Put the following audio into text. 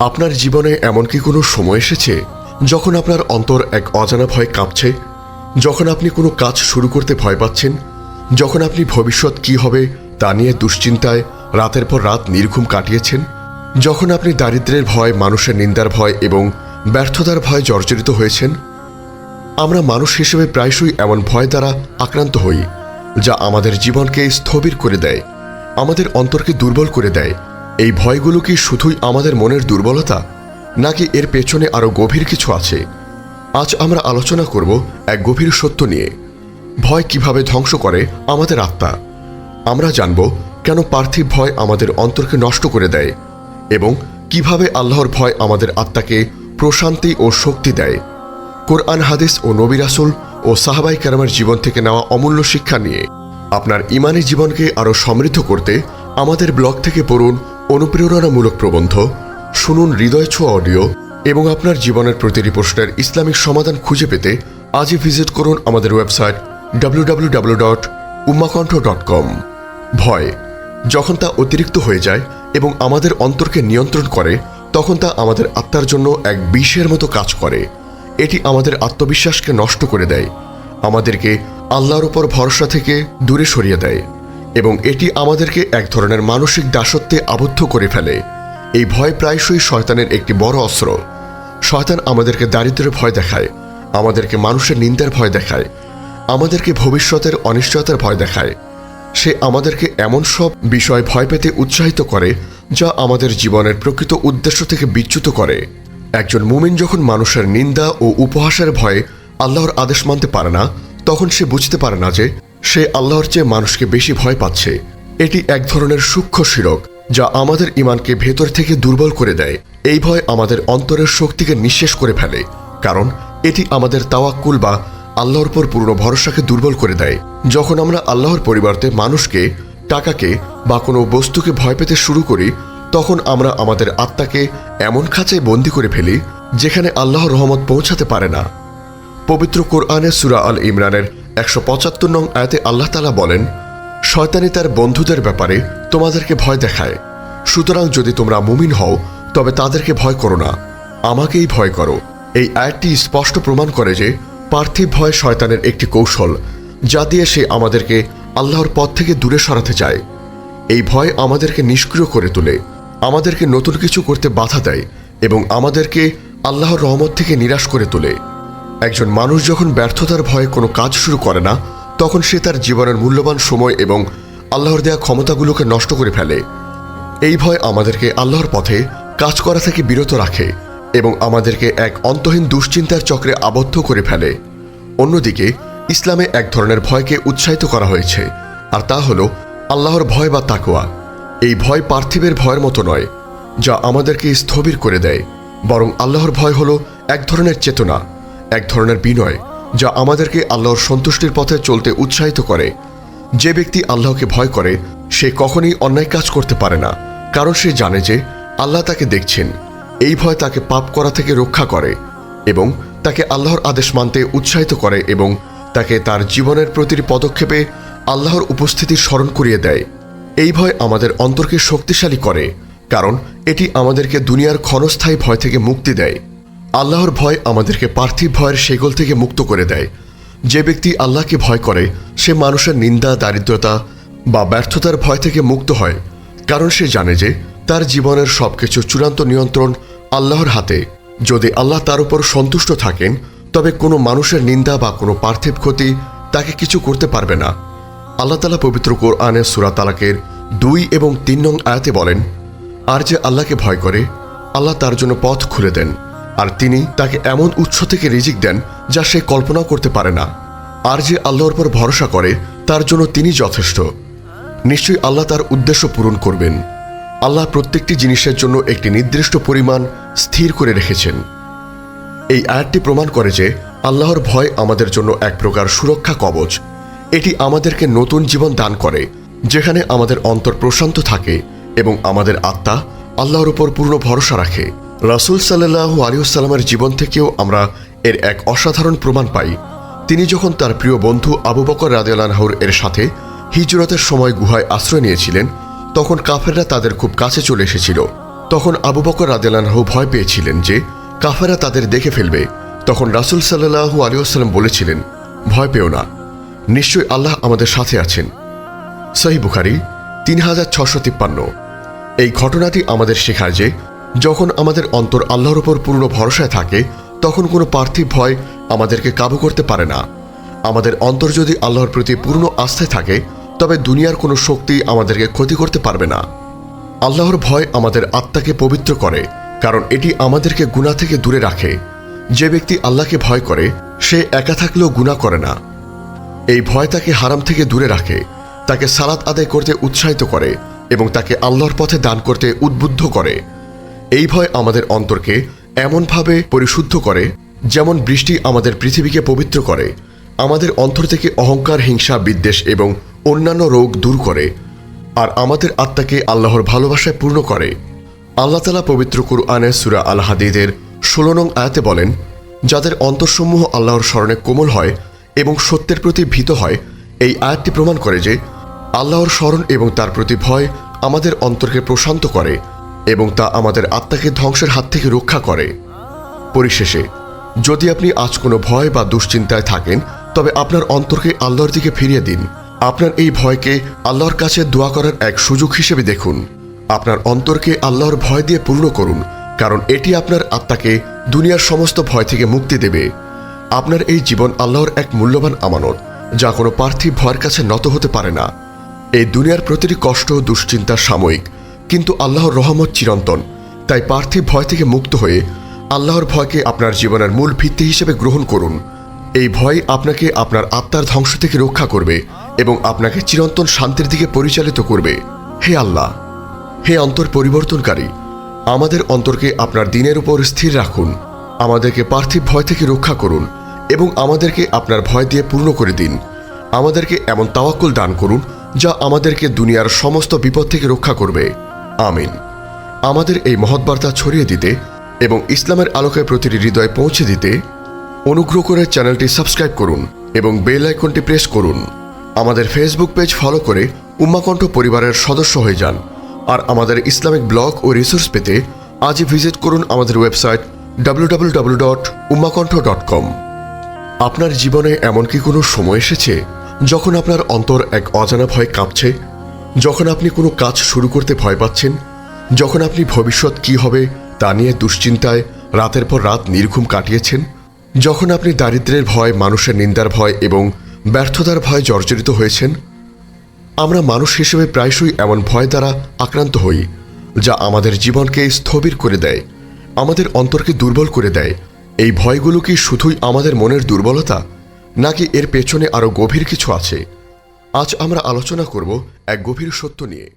আপনার জীবনে এমন কি কোনো সময় এসেছে যখন আপনার অন্তর এক অজানা ভয় কাঁপছে? যখন আপনি কোনো কাজ শুরু করতে ভয় পাচ্ছেন? যখন আপনি ভবিষ্যৎ কি হবে তা নিয়ে দুশ্চিন্তায় রাতের পর রাত নির্ঘুম কাটিয়েছেন? যখন আপনি দারিদ্র্যের ভয়, মানুষের নিন্দার ভয় এবং ব্যর্থতার ভয় জর্জরিত হয়েছেন? আমরা মানুষ হিসেবে প্রায়শই এমন ভয় দ্বারা আক্রান্ত হই, যা আমাদের জীবনকে স্থবির করে দেয়, আমাদের অন্তরকে দুর্বল করে দেয় এই ভয়গুলো কি শুধুই আমাদের মনের দুর্বলতা, নাকি এর পেছনে আরও গভীর কিছু আছে? আজ আমরা আলোচনা করব এক গভীর সত্য নিয়ে। ভয় কীভাবে ধ্বংস করে আমাদের আত্মা? আমরা জানব কেন পার্থিব ভয় আমাদের অন্তরকে নষ্ট করে দেয় এবং কীভাবে আল্লাহর ভয় আমাদের আত্মাকে প্রশান্তি ও শক্তি দেয়। কোরআন, হাদিস ও নবী রাসুল ও সাহাবাই কারামের জীবন থেকে নেওয়া অমূল্য শিক্ষা নিয়ে আপনার ইমানি জীবনকে আরও সমৃদ্ধ করতে আমাদের ব্লগ থেকে পড়ুন অনুপ্রেরণামূলক প্রবন্ধ, শুনুন হৃদয় ছোঁয়া অডিও এবং আপনার জীবনের প্রতিটি প্রশ্নের ইসলামিক সমাধান খুঁজে পেতে আজই ভিজিট করুন আমাদের website W W W dot dot com ভয়, যখন তা অতিরিক্ত হয়ে যায় এবং আমাদের অন্তরকে নিয়ন্ত্রণ করে, তখন তা আমাদের আত্মার জন্য এক বিষের মতো কাজ করে। এটি আমাদের আত্মবিশ্বাসকে নষ্ট করে দেয়। আমাদেরকে আল্লাহর ওপর ভরসা থেকে দূরে সরিয়ে দেয়। এবং এটি আমাদেরকে এক ধরনের মানসিক দাসত্বে আবদ্ধ করে ফেলে। এই ভয় প্রায়শই শয়তানের একটি বড় অস্ত্র। শয়তান আমাদেরকে দারিদ্র্যের ভয় দেখায়, আমাদেরকে মানুষের নিন্দার ভয় দেখায়, আমাদেরকে ভবিষ্যতের অনিশ্চয়তার ভয় দেখায়। সে আমাদেরকে এমন সব বিষয় ভয় পেতে উৎসাহিত করে, যা আমাদের জীবনের প্রকৃত উদ্দেশ্য থেকে বিচ্যুত করে। একজন মুমিন যখন মানুষের নিন্দা ও উপহাসের ভয়ে আল্লাহর আদেশ মানতে পারে না তখন সে বুঝতে পারে না যে সে আল্লাহর চেয়ে মানুষকে বেশি ভয় পাচ্ছে। এটি এক ধরনের সূক্ষ্ম শিরক, যা আমাদের ইমানকে ভেতর থেকে দুর্বল করে দেয়। এই ভয় আমাদের অন্তরের শক্তিকে নিঃশেষ করে ফেলে, কারণ এটি আমাদের তাওয়াক্কুল বা আল্লাহর পর পূর্ণ ভরসাকে দুর্বল করে দেয়। যখন আমরা আল্লাহর পরিবর্তে মানুষকে, টাকাকে বা কোনো বস্তুকে ভয় পেতে শুরু করি, তখন আমরা আমাদের আত্মাকে এমন খাঁচায় বন্দি করে ফেলি, যেখানে আল্লাহর রহমত পৌঁছাতে পারে না। পবিত্র কোরআনে সুরা আল ইমরানের একশো পঁচাত্তর নং আয়াতে আল্লাহ তালা বলেন, শয়তানি তার বন্ধুদের ব্যাপারে তোমাদেরকে ভয় দেখায়। সুতরাং যদি তোমরা মুমিন হও, তবে তাদেরকে ভয় করো না। আমাকেই ভয় করো। এই আয়াতটি স্পষ্ট প্রমাণ করে যে পার্থিব ভয় শয়তানের একটি কৌশল, যা দিয়ে সে আমাদেরকে আল্লাহর পথ থেকে দূরে সরাতে চায়। এই ভয় আমাদেরকে নিষ্ক্রিয় করে তোলে, আমাদেরকে নতুন কিছু করতে বাধা দেয় এবং আমাদেরকে আল্লাহর রহমত থেকে নিরাশ করে তোলে। একজন মানুষ যখন ব্যর্থতার ভয়ে কোনো কাজ শুরু করে না, তখন সে তার জীবনের মূল্যবান সময় এবং আল্লাহর দেয়া ক্ষমতাগুলোকে নষ্ট করে ফেলে। এই ভয় আমাদেরকে আল্লাহর পথে কাজ করা থেকে বিরত রাখে এবং আমাদেরকে এক অন্তহীন দুশ্চিন্তার চক্রে আবদ্ধ করে ফেলে। অন্যদিকে, ইসলামে এক ধরনের ভয়কে উৎসাহিত করা হয়েছে, আর তা হল আল্লাহর ভয় বা তাকোয়া এই ভয় পার্থিবের ভয়ের মতো নয়, যা আমাদেরকে স্থবির করে দেয়, বরং আল্লাহর ভয় হলো এক ধরনের চেতনা। এক ধরনের বিনয় যা আমাদেরকে আল্লাহর সন্তুষ্টির পথে চলতে উৎসাহিত করে। যে ব্যক্তি আল্লাহকে ভয় করে, সে কখনই অন্যায় কাজ করতে পারে না, কারণ সে জানে যে আল্লাহ তাকে দেখছেন। এই ভয় তাকে পাপ করা থেকে রক্ষা করে এবং তাকে আল্লাহর আদেশ মানতে উৎসাহিত করে এবং তাকে তার জীবনের প্রতিটি পদক্ষেপে আল্লাহর উপস্থিতি স্মরণ করিয়ে দেয়। এই ভয় আমাদের অন্তরকে শক্তিশালী করে, কারণ এটি আমাদেরকে দুনিয়ার ক্ষণস্থায়ী ভয় থেকে মুক্তি দেয়। আল্লাহর ভয় আমাদেরকে পার্থিব ভয়ের সেগল থেকে মুক্ত করে দেয়। যে ব্যক্তি আল্লাহকে ভয় করে, সে মানুষের নিন্দা, দারিদ্রতা বা ব্যর্থতার ভয় থেকে মুক্ত হয়, কারণ সে জানে যে তার জীবনের সবকিছু চূড়ান্ত নিয়ন্ত্রণ আল্লাহর হাতে। যদি আল্লাহ তার উপর সন্তুষ্ট থাকেন, তবে কোনো মানুষের নিন্দা বা কোনো পার্থিব ক্ষতি তাকে কিছু করতে পারবে না। আল্লাহ তালা পবিত্র কোরআনে সুরা তালাকের দুই এবং তিন নং আয়াতে বলেন, আর যে আল্লাহকে ভয় করে, আল্লাহ তার জন্য পথ খুলে দেন। আর তিনি তাকে এমন উৎস থেকে রিজিক দেন যা সে কল্পনাও করতে পারে না। আর যে আল্লাহর উপর ভরসা করে, তার জন্য তিনি যথেষ্ট। নিশ্চয়ই আল্লাহ তার উদ্দেশ্য পূরণ করবেন। আল্লাহ প্রত্যেকটি জিনিসের জন্য একটি নির্দিষ্ট পরিমাণ স্থির করে রেখেছেন। এই আয়াতটি প্রমাণ করে যে আল্লাহর ভয় আমাদের জন্য এক প্রকার সুরক্ষা কবচ। এটি আমাদেরকে নতুন জীবন দান করে, যেখানে আমাদের অন্তর প্রশান্ত থাকে এবং আমাদের আত্মা আল্লাহর উপর পূর্ণ ভরসা রাখে। রাসুল সাল্লাহ আলিউসাল্লামের জীবন থেকেও আমরা এর এক অসাধারণ প্রমাণ পাই। তিনি যখন তার প্রিয় বন্ধু আবু বকর রাদিয়ালানহুর এর সাথে হিজরতের সময় গুহায় আশ্রয় নিয়েছিলেন, তখন কাফেররা তাদের খুব কাছে চলে এসেছিল। তখন আবু বকর রাদেলানহু ভয় পেয়েছিলেন যে কাফেরা তাদের দেখে ফেলবে। তখন রাসুল সাল্লাহু আলিয়াল্লাম বলেছিলেন, ভয় পেও না। নিশ্চয়ই আল্লাহ আমাদের সাথে আছেন। সহি বুখারি তিন এই ঘটনাটি আমাদের শেখায় যে যখন আমাদের অন্তর আল্লাহর উপর পূর্ণ ভরসায় থাকে, তখন কোনো পার্থিব ভয় আমাদেরকে কাবু করতে পারে না। আমাদের অন্তর যদি আল্লাহর প্রতি পূর্ণ আস্থায় থাকে, তবে দুনিয়ার কোনো শক্তি আমাদেরকে ক্ষতি করতে পারবে না। আল্লাহর ভয় আমাদের আত্মাকে পবিত্র করে, কারণ এটি আমাদেরকে গুণা থেকে দূরে রাখে। যে ব্যক্তি আল্লাহকে ভয় করে, সে একা থাকলেও গুণা করে না। এই ভয় তাকে হারাম থেকে দূরে রাখে, তাকে সালাত আদায় করতে উৎসাহিত করে এবং তাকে আল্লাহর পথে দান করতে উদ্বুদ্ধ করে। এই ভয় আমাদের অন্তরকে এমনভাবে পরিশুদ্ধ করে, যেমন বৃষ্টি আমাদের পৃথিবীকে পবিত্র করে, আমাদের অন্তর থেকে অহংকার, হিংসা, বিদ্বেষ এবং অন্যান্য রোগ দূর করে, আর আমাদের আত্মাকে আল্লাহর ভালোবাসায় পূর্ণ করে। আল্লাহ তালা পবিত্র কুরআনে সুরা আল হাদিদের ষোলো নং আয়াতে বলেন, যাদের অন্তরসমূহ আল্লাহর স্মরণে কোমল হয় এবং সত্যের প্রতি ভীত হয়, এই আয়াতটি প্রমাণ করে যে, আল্লাহর স্মরণ এবং তার প্রতি ভয় আমাদের অন্তরকে প্রশান্ত করে এবং তা আমাদের আত্মাকে ধ্বংসের হাত থেকে রক্ষা করে। পরিশেষে, যদি আপনি আজ কোনো ভয় বা দুশ্চিন্তায় থাকেন, তবে আপনার অন্তরকে আল্লাহর দিকে ফিরিয়ে দিন। আপনার এই ভয়কে আল্লাহর কাছে দোয়া করার এক সুযোগ হিসেবে দেখুন। আপনার অন্তরকে আল্লাহর ভয় দিয়ে পূর্ণ করুন, কারণ এটি আপনার আত্মাকে দুনিয়ার সমস্ত ভয় থেকে মুক্তি দেবে। আপনার এই জীবন আল্লাহর এক মূল্যবান আমানত, যা কোনো পার্থিব ভয়ের কাছে নত হতে পারে না। এই দুনিয়ার প্রতিটি কষ্ট, দুশ্চিন্তা সাময়িক কিন্তু আল্লাহর রহমত চিরন্তন। তাই পার্থিব ভয় থেকে মুক্ত হয়ে আল্লাহর ভয়কে আপনার জীবনের মূল ভিত্তি হিসেবে গ্রহণ করুন। এই ভয় আপনাকে আপনার আত্মার ধ্বংস থেকে রক্ষা করবে এবং আপনাকে চিরন্তন শান্তির দিকে পরিচালিত করবে। হে আল্লাহ, হে অন্তর পরিবর্তনকারী, আমাদের অন্তরকে আপনার দিনের উপর স্থির রাখুন। আমাদেরকে পার্থিব ভয় থেকে রক্ষা করুন এবং আমাদেরকে আপনার ভয় দিয়ে পূর্ণ করে দিন। আমাদেরকে এমন তাওয়াক্কুল দান করুন যা আমাদেরকে দুনিয়ার সমস্ত বিপদ থেকে রক্ষা করবে। আমিন। আমাদের এই মহৎ বার্তা ছড়িয়ে দিতে এবং ইসলামের আলোকে প্রতিটি হৃদয়ে পৌঁছে দিতে অনুগ্রহ করে চ্যানেলটি সাবস্ক্রাইব করুন এবং বেল আইকনটি প্রেস করুন। আমাদের ফেসবুক পেজ ফলো করে উম্মাকণ্ঠ পরিবারের সদস্য হয়ে যান আর আমাদের ইসলামিক ব্লগ ও রিসোর্স পেতে আজই ভিজিট করুন আমাদের website W W W dot dot com আপনার জীবনে এমন কি কোনো সময় এসেছে যখন আপনার অন্তর এক অজানা ভয় কাঁপছে? যখন আপনি কোনো কাজ শুরু করতে ভয় পাচ্ছেন, যখন আপনি ভবিষ্যৎ কি হবে তা নিয়ে দুশ্চিন্তায় রাতের পর রাত নির্ঘুম কাটিয়েছেন, যখন আপনি দারিদ্র্যের ভয়, মানুষের নিন্দার ভয় এবং ব্যর্থতার ভয় জর্জরিত হয়েছেন, আমরা মানুষ হিসেবে প্রায়শই এমন ভয় দ্বারা আক্রান্ত হই, যা আমাদের জীবনকে স্থবির করে দেয়, আমাদের অন্তরকে দুর্বল করে দেয়। এই ভয়গুলো কি শুধুই আমাদের মনের দুর্বলতা, নাকি এর পেছনে আরও গভীর কিছু আছে? আজ আমরা আলোচনা করব এক গভীর সত্য নিয়ে।